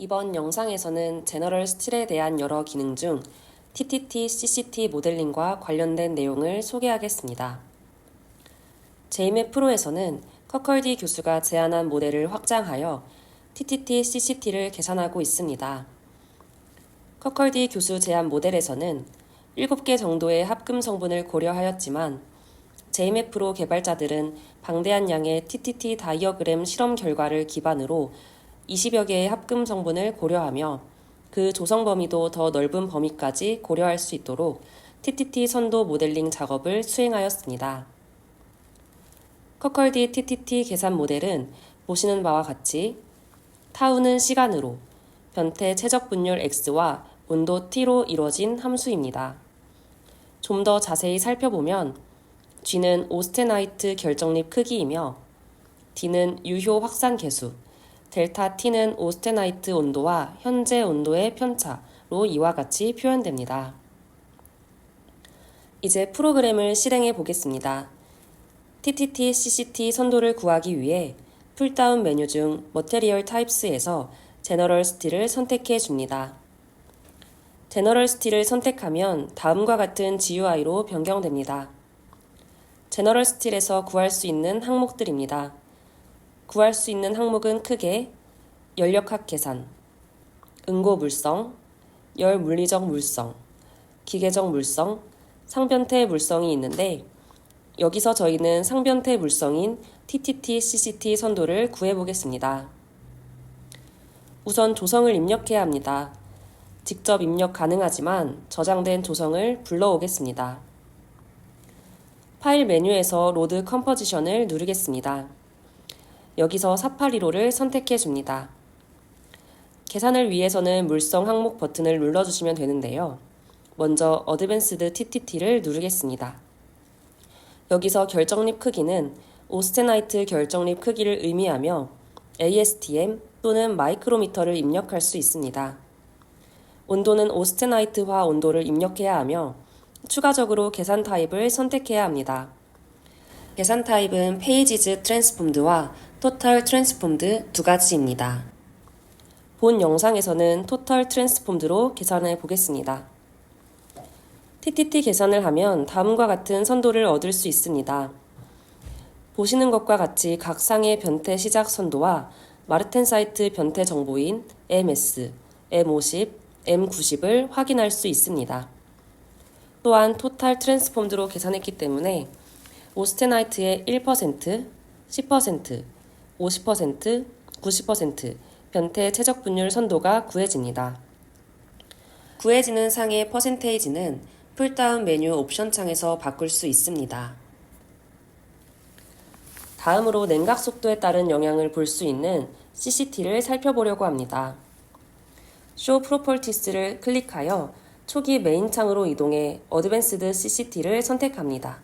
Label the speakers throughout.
Speaker 1: 이번 영상에서는 제너럴 스틸에 대한 여러 기능 중 TTT CCT 모델링과 관련된 내용을 소개하겠습니다. 제이맵 프로에서는 커컬디 교수가 제안한 모델을 확장하여 TTT CCT를 계산하고 있습니다. 커컬디 교수 제안 모델에서는 7개 정도의 합금 성분을 고려하였지만 프로 개발자들은 방대한 양의 TTT 다이어그램 실험 결과를 기반으로 20여 개의 합금 성분을 고려하며 그 조성 범위도 더 넓은 범위까지 고려할 수 있도록 TTT 선도 모델링 작업을 수행하였습니다. 커컬디 TTT 계산 모델은 보시는 바와 같이 타우는 시간으로 변태 최적 분율 x와 온도 t로 이루어진 함수입니다. 좀 더 자세히 살펴보면 g는 오스테나이트 결정립 크기이며 d는 유효 확산 계수, 델타 T는 오스테나이트 온도와 현재 온도의 편차로 이와 같이 표현됩니다. 이제 프로그램을 실행해 보겠습니다. TTT CCT 선도를 구하기 위해 풀다운 메뉴 중 Material Types에서 General Stil을 선택해 줍니다. General Stil을 선택하면 다음과 같은 GUI로 변경됩니다. General Stil에서 구할 수 있는 항목들입니다. 구할 수 있는 항목은 크게 연력학 계산, 응고 물성, 열 물리적 물성, 기계적 물성, 상변태 물성이 있는데 여기서 저희는 상변태 물성인 TTT CCT 선도를 구해 보겠습니다. 우선 조성을 입력해야 합니다. 직접 입력 가능하지만 저장된 조성을 불러오겠습니다. 파일 메뉴에서 로드 컴포지션을 누르겠습니다. 여기서 482호를 선택해 줍니다. 계산을 위해서는 물성 항목 버튼을 눌러주시면 되는데요. 먼저 어드밴스드 TTT를 누르겠습니다. 여기서 결정립 크기는 오스테나이트 결정립 크기를 의미하며 ASTM 또는 마이크로미터를 입력할 수 있습니다. 온도는 오스테나이트화 온도를 입력해야 하며 추가적으로 계산 타입을 선택해야 합니다. 계산 타입은 페이지즈 트랜스폼드와 토탈 트랜스폼드 두 가지입니다. 본 영상에서는 토탈 트랜스폼드로 계산해 보겠습니다. TTT 계산을 하면 다음과 같은 선도를 얻을 수 있습니다. 보시는 것과 같이 각 상의 변태 시작 선도와 마르텐 사이트 변태 정보인 MS, M50, M90을 확인할 수 있습니다. 또한 토탈 트랜스폼드로 계산했기 때문에 오스테나이트의 1%, 10%, 50%, 90% 변태 최적 분율 선도가 구해집니다. 구해지는 상의 퍼센테이지는 풀다운 메뉴 옵션 창에서 바꿀 수 있습니다. 다음으로 냉각 속도에 따른 영향을 볼 수 있는 CCT를 살펴보려고 합니다. 쇼 프로퍼티스를 클릭하여 초기 메인 창으로 이동해 어드밴스드 CCT를 선택합니다.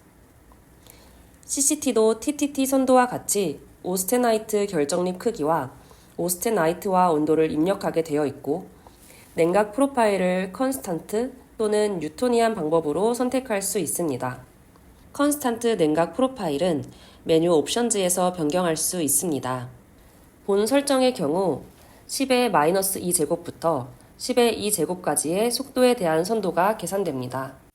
Speaker 1: CCT도 TTT 선도와 같이 오스테나이트 결정립 크기와 오스테나이트와 온도를 입력하게 되어 있고 냉각 프로파일을 컨스탄트 또는 뉴토니안 방법으로 선택할 수 있습니다. 컨스탄트 냉각 프로파일은 메뉴 옵션즈에서 변경할 수 있습니다. 본 설정의 경우 10의 마이너스 2제곱부터 10의 2제곱까지의 속도에 대한 선도가 계산됩니다.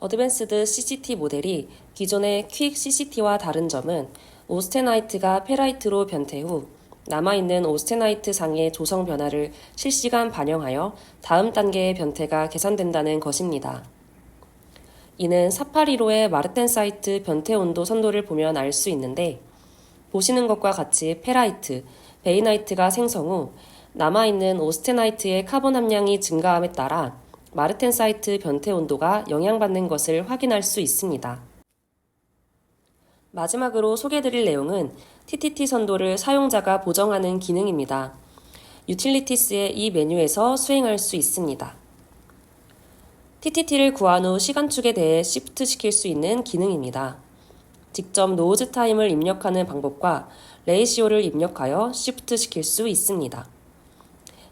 Speaker 1: 어드밴스드 CCT 모델이 기존의 퀵 CCT와 다른 점은 오스테나이트가 페라이트로 변태 후 남아있는 오스테나이트 상의 조성 변화를 실시간 반영하여 다음 단계의 변태가 계산된다는 것입니다. 이는 481호의 마르텐 사이트 변태 온도 선도를 보면 알 수 있는데 보시는 것과 같이 페라이트, 베이나이트가 생성 후 남아있는 오스테나이트의 카본 함량이 증가함에 따라 마르텐 사이트 변태 온도가 영향받는 것을 확인할 수 있습니다. 마지막으로 소개드릴 내용은 TTT 선도를 사용자가 보정하는 기능입니다. 유틸리티스의 이 메뉴에서 수행할 수 있습니다. TTT를 구한 후 시간축에 대해 시프트 시킬 수 있는 기능입니다. 직접 노즈 타임을 입력하는 방법과 레이시오를 입력하여 시프트 시킬 수 있습니다.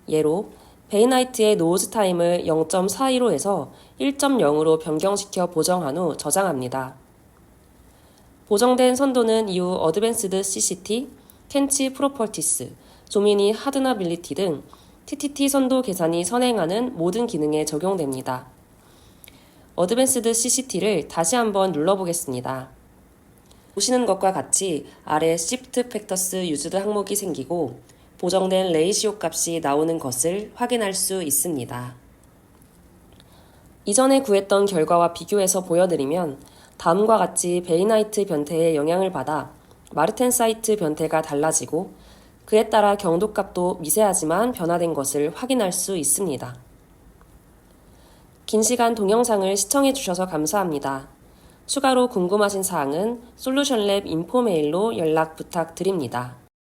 Speaker 1: 예로 베이나이트의 노즈 타임을 0.42로 해서 1.0으로 변경시켜 보정한 후 저장합니다. 보정된 선도는 이후 어드밴스드 CCT, 캔치 프로퍼티스, 조미니 하드너빌리티 등 TTT 선도 계산이 선행하는 모든 기능에 적용됩니다. 어드밴스드 CCT를 다시 한번 눌러보겠습니다. 보시는 것과 같이 아래 Shift Factors Used 항목이 생기고 보정된 레이시오 값이 나오는 것을 확인할 수 있습니다. 이전에 구했던 결과와 비교해서 보여드리면 다음과 같이 베이나이트 변태의 영향을 받아 마르텐사이트 변태가 달라지고 그에 따라 경도값도 미세하지만 변화된 것을 확인할 수 있습니다. 긴 시간 동영상을 시청해 주셔서 감사합니다. 추가로 궁금하신 사항은 솔루션랩 인포메일로 연락 부탁드립니다.